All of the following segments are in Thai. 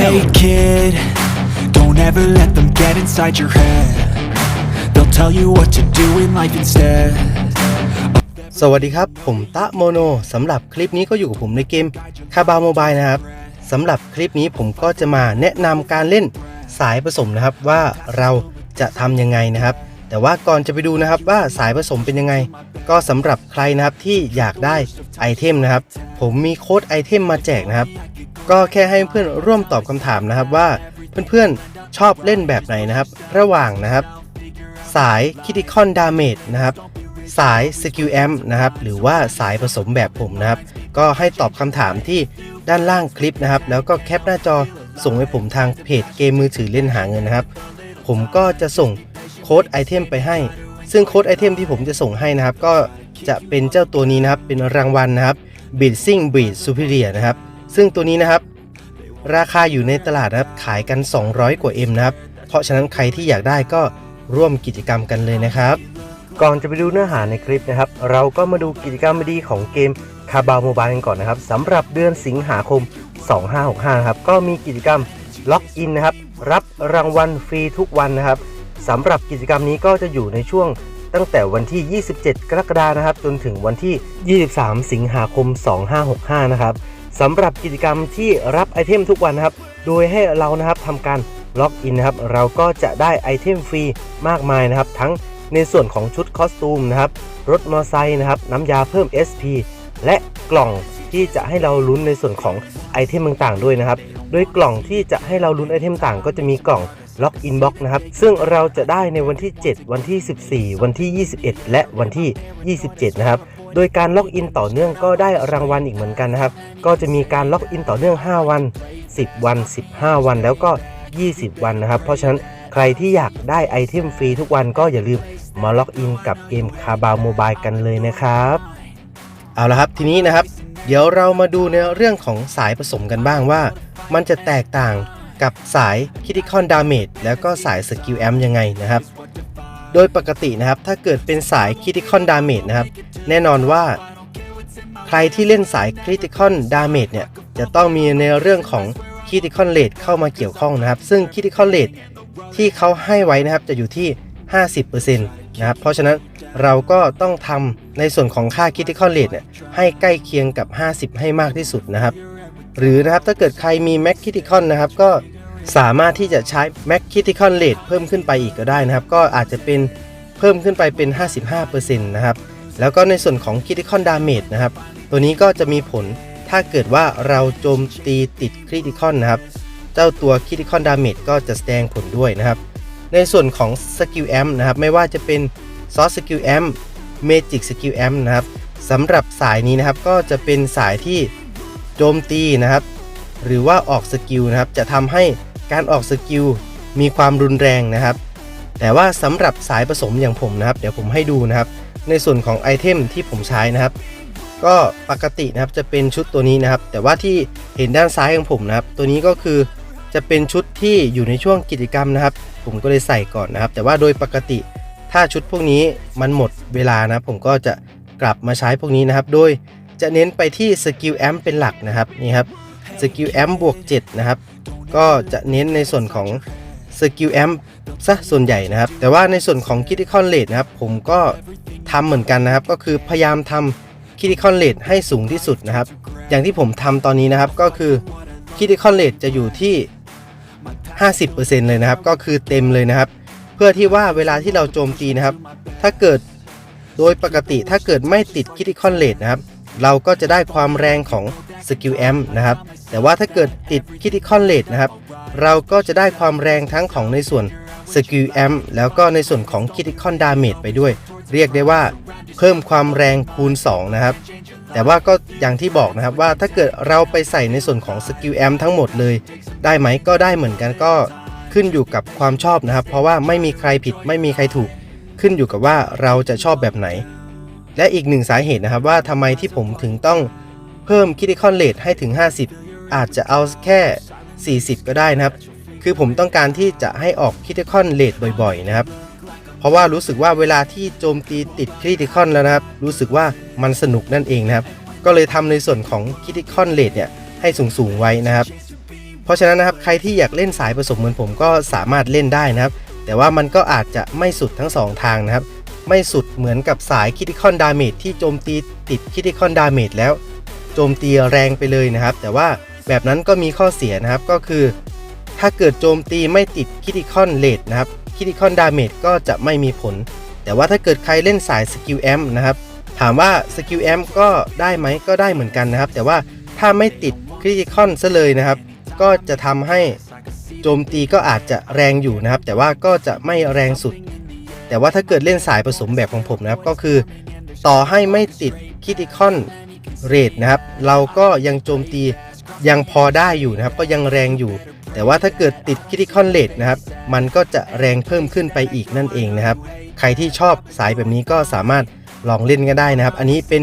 Hey kid, don't ever let them get inside your head. They'll tell you what to do in life instead. สวัสดีครับ ผมตะโมโนสำหรับคลิปนี้ก็อยู่กับผมในเกมคาบาโมบายนะครับสำหรับคลิปนี้ผมก็จะมาแนะนำการเล่นสายผสมนะครับว่าเราจะทำยังไงนะครับ แต่ว่าก่อนจะไปดูนะครับว่าสายผสมเป็นยังไง ก็สำหรับใครนะครับที่อยากได้ไอเทมนะครับ ผมมีโค้ดไอเทมมาแจกนะครับ ก็แค่ให้เพื่อนร่วมตอบคำถามนะครับว่าเพื่อนๆชอบเล่นแบบไหนนะครับ ระหว่างนะครับ สายคิติคอนดาเมจนะครับ สายสกิลแอมนะครับ หรือว่าสายผสมแบบผมนะครับ ก็ให้ตอบคำถามที่ด้านล่างคลิปนะครับ แล้วก็แคปหน้าจอส่งให้ผมทางเพจเกมมือถือเล่นหาเงินนะครับ ผมก็จะส่งโค้ดไอเทมไปให้ ซึ่งโค้ดไอเทมที่ผมจะส่งให้นะครับ ก็จะเป็นเจ้าตัวนี้นะครับ เป็นรางวัลนะครับ b e a t s i n g Breed Superior นะครับ ซึ่งตัวนี้นะครับ ราคาอยู่ในตลาดนะครับขายกัน 200 กว่า M นะครับ เพราะฉะนั้นใครที่อยากได้ก็ร่วมกิจกรรมกันเลยนะครับ ก่อนจะไปดูเนื้อหาในคลิปนะครับ เราก็มาดูกิจกรรมดีของเกมคาบาโมบายกันก่อนนะครับสำหรับเดือนสิงหาคม 2565นะครับก็มีกิจกรรมล็อกอินนะครับ รับรางวัลฟรีทุกวันนะครับสำหรับกิจกรรมนี้ก็จะอยู่ในช่วงตั้งแต่วันที่ 27 กรกฎานะครับ จนถึงวันที่ 23 สิงหาคม 2565 นะครับ สำหรับกิจกรรมที่รับไอเทมทุกวันนะครับ โดยให้เรานะครับทำการล็อกอินนะครับ เราก็จะได้ไอเทมฟรีมากมายนะครับ ทั้งในส่วนของชุดคอสตูมนะครับ รถมอเตอร์ไซค์นะครับ น้ำยาเพิ่ม SP และกล่องที่จะให้เราลุ้นในส่วนของไอเทมต่างๆด้วยนะครับ โดยกล่องที่จะให้เราลุ้นไอเทมต่างก็จะมีกล่องล็อกอินบ็อกนะครับ ซึ่งเราจะได้ในวันที่ 7 วันที่ 14 วันที่ 21 และวันที่ 27 นะครับ โดยการล็อกอินต่อเนื่องก็ได้รางวัลอีกเหมือนกันนะครับ ก็จะมีการล็อกอินต่อเนื่อง 5 วัน 10 วัน 15 วัน แล้วก็ 20 วันนะครับ เพราะฉะนั้นใครที่อยากได้ไอเทมฟรีทุกวันก็อย่าลืมมาล็อกอินกับเกมคาบาโมบายกันเลยนะครับ เอาละครับทีนี้นะครับ เดี๋ยวเรามาดูในเรื่องของสายผสมกันบ้างว่า มันจะแตกต่างกับสายคิติคอนดาเมจแล้วก็สายสกิลแอมยังไงนะครับ โดยปกตินะครับ ถ้าเกิดเป็นสายคิติคอนดาเมจนะครับ แน่นอนว่า ใครที่เล่นสายคริติคอนดาเมจเนี่ย จะต้องมีในเรื่องของคริติคอนเล e เข้ามาเกี่ยวข้องนะครับ ซึ่งคริติคอนเล e ที่เขาให้ไว้นะครับจะอยู่ที่ 50%นะครับ เพราะฉะนั้นเราก็ต้องทำในส่วนของค่าคริติคอนเล e เนี่ยให้ใกล้เคียงกับ 50 ให้มากที่สุดนะครับ หรือนะครับถ้าเกิดใครมี Mac Critical นะครับก็ สามารถที่จะใช้ Mac Critical Rate เพิ่มขึ้นไปอีกก็ได้นะครับ ก็อาจจะเป็นเพิ่มขึ้นไปเป็น 55%นะครับ แล้วก็ในส่วนของ Critical Damage นะครับ ตัวนี้ก็จะมีผลถ้าเกิดว่าเราโจมตีติด Critical นะครับ เจ้าตัว Critical Damage ก็จะแสดงผลด้วยนะครับ ในส่วนของ Skill Amp นะครับ ไม่ว่าจะเป็น Source Skill Amp Magic Skill Amp นะครับสำหรับสายนี้นะครับก็จะเป็นสายที่โจมตีนะครับ หรือว่าออกสกิลนะครับ จะทำให้ การออกสกิลมีความรุนแรงนะครับ แต่ว่าสำหรับสายผสมอย่างผมนะครับ เดี๋ยวผมให้ดูนะครับ ในส่วนของไอเทมที่ผมใช้นะครับ ก็ปกตินะครับจะเป็นชุดตัวนี้นะครับ แต่ว่าที่เห็นด้านซ้ายของผมนะครับ ตัวนี้ก็คือจะเป็นชุดที่อยู่ในช่วงกิจกรรมนะครับ ผมก็เลยใส่ก่อนนะครับ แต่ว่าโดยปกติถ้าชุดพวกนี้มันหมดเวลานะผมก็จะกลับมาใช้พวกนี้นะครับ โดยจะเน้นไปที่สกิลแอมเป็นหลักนะครับนี่ครับสกิลแอมบวก7นะครับ ก็จะเน้นในส่วนของสกิลแอมซะส่วนใหญ่นะครับ แต่ว่าในส่วนของคิติคอนเลดนะครับ ผมก็ทำเหมือนกันนะครับ ก็คือพยายามทำคิติคอนเลดให้สูงที่สุดนะครับ อย่างที่ผมทำตอนนี้นะครับก็คือคิติคอนเลดจะอยู่ที่ 50%เลยนะครับ ก็คือเต็มเลยนะครับ เพื่อที่ว่าเวลาที่เราโจมตีนะครับ ถ้าเกิดโดยปกติถ้าเกิดไม่ติดคิติคอนเลดนะครับ เราก็จะได้ความแรงของ สกิลแอมนะครับ แต่ว่าถ้าเกิดติดคิติคอนเลดนะครับ เราก็จะได้ความแรงทั้งของในส่วนสกิลแอมแล้วก็ในส่วนของคิติคอนดาเมจไปด้วย เรียกได้ว่าเพิ่มความแรงคูณ 2 นะครับ แต่ว่าก็อย่างที่บอกนะครับว่าถ้าเกิดเราไปใส่ในส่วนของสกิลแอมทั้งหมดเลย ได้ไหมก็ได้เหมือนกันก็ขึ้นอยู่กับความชอบนะครับ เพราะว่าไม่มีใครผิดไม่มีใครถูก ขึ้นอยู่กับว่าเราจะชอบแบบไหน และอีกหนึ่งสาเหตุนะครับว่าทำไมที่ผมถึงต้อง เพิ่มคิติคอนเล e ให้ถึง 50 อาจจะเอาแค่ 40 ก็ได้นะครับ คือผมต้องการที่จะให้ออกคิติคอนเล e บ่อยๆนะครับ เพราะว่ารู้สึกว่าเวลาที่โจมตีติดคริติคอนแล้วนะครับ รู้สึกว่ามันสนุกนั่นเองนะครับ ก็เลยทำในส่วนของคิติคอนเล e เนี่ยให้สูงๆไว้นะครับ เพราะฉะนั้นนะครับใครที่อยากเล่นสายผสมเหมือนผมก็สามารถเล่นได้นะครับ แต่ว่ามันก็อาจจะไม่สุดทั้งสองทางนะครับ ไม่สุดเหมือนกับสายคิติคอนดาเมจที่โจมตีติดคิติคอนดาเมจแล้ว โจมตีแรงไปเลยนะครับ แต่ว่าแบบนั้นก็มีข้อเสียนะครับก็คือ ถ้าเกิดโจมตีไม่ติดคิติคอนเลดนะครับคิติคอนดาเมจก็จะไม่มีผล แต่ว่าถ้าเกิดใครเล่นสายสกิลแอมนะครับถามว่าสกิลแอมก็ได้ไหมก็ได้เหมือนกันนะครับ แต่ว่าถ้าไม่ติดคริติคอนซะเลยนะครับ ก็จะทำให้โจมตีก็อาจจะแรงอยู่นะครับ แต่ว่าก็จะไม่แรงสุด แต่ว่าถ้าเกิดเล่นสายผสมแบบของผมนะครับ ก็คือ ต่อให้ไม่ติดคิติคอน เรทนะครับ เราก็ยังโจมตียังพอได้อยู่นะครับ ก็ยังแรงอยู่ แต่ว่าถ้าเกิดติดคิติคอนเลดนะครับ มันก็จะแรงเพิ่มขึ้นไปอีกนั่นเองนะครับ ใครที่ชอบสายแบบนี้ก็สามารถลองเล่นกันได้นะครับ อันนี้เป็น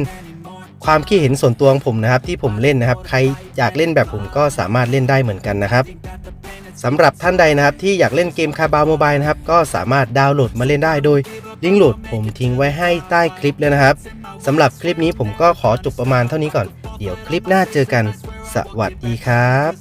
ความคิดเห็นส่วนตัวของผมนะครับ ที่ผมเล่นนะครับ ใครอยากเล่นแบบผมก็สามารถเล่นได้เหมือนกันนะครับสำหรับท่านใดนะครับที่อยากเล่นเกมคาบาโมบายนะครับ ก็สามารถดาวน์โหลดมาเล่นได้โดย ลิงก์โหลดผมทิ้งไว้ให้ใต้คลิปเลยนะครับสำหรับคลิปนี้ผมก็ขอจบประมาณเท่านี้ก่อน เดี๋ยวคลิปหน้าเจอกัน สวัสดีครับ